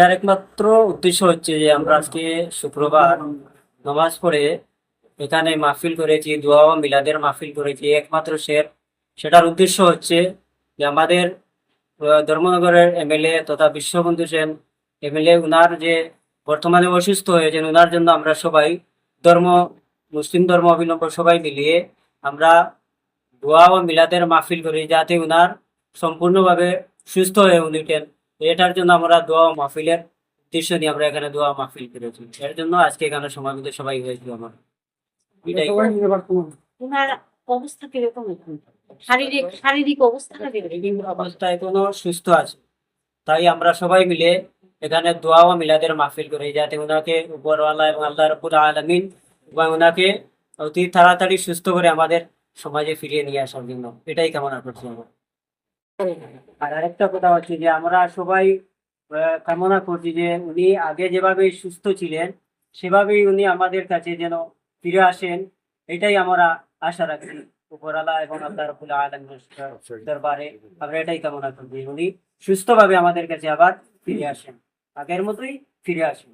এটার একমাত্র উদ্দেশ্য হচ্ছে যে আমরা আজকে শুক্রবার নামাজ পড়ে এখানে মাহফিল করেছি, দোয়া ও মিলাদের মাহফিল করেছি, একমাত্র শের। সেটার উদ্দেশ্য হচ্ছে যে আমাদের ধর্মনগরের এমএলএ তথা বিশ্ববন্ধু সেন, এমএলএ উনার যে বর্তমানে অসুস্থ হয়েছেন, উনার জন্য আমরা সবাই ধর্ম, মুসলিম ধর্ম অবলম্বন সবাই মিলিয়ে আমরা দোয়া ও মিলাদের মাহফিল করি যাতে উনার সম্পূর্ণভাবে সুস্থ হয়ে উনি এটার জন্য আমরা দোয়া ও মাহফিলের উদ্দেশ্য নিয়ে আমরা এখানে দোয়া মাহফিল করেছি। এর জন্য আজকে এখানে সমাবেত সবাই হয়েছিল আমার। এটাই ওনার অবস্থা কীরকম এখন? শারীরিক শারীরিক অবস্থাটা কীরকম? অবস্থায় কোনো সুস্থ আছে। তাই আমরা সবাই মিলে এখানে দোয়া ও মিলাদের মাহফিল করি যাতে ওনাকে উপরওয়ালা এবং আল্লাহ রব্বুল আলমিন এবং ওনাকে অতি তাড়াতাড়ি সুস্থ করে আমাদের সমাজে ফিরিয়ে নিয়ে আসার জন্য। এটাই কামনা করছি আমরা। আর আরেকটা কথা হচ্ছে যে আমরা সবাই কামনা করছি যে উনি আগে যেভাবে সুস্থ ছিলেন সেভাবেই উনি আমাদের কাছে যেন ফিরে আসেন। এটাই আমরা আশা রাখছি। উপরালা এবং আল্লাহ রবুল্লা আলমের দরবারে আমরা এটাই কামনা করছি উনি সুস্থভাবে আমাদের কাছে আবার ফিরে আসেন। আগের মতোই ফিরে আসেন।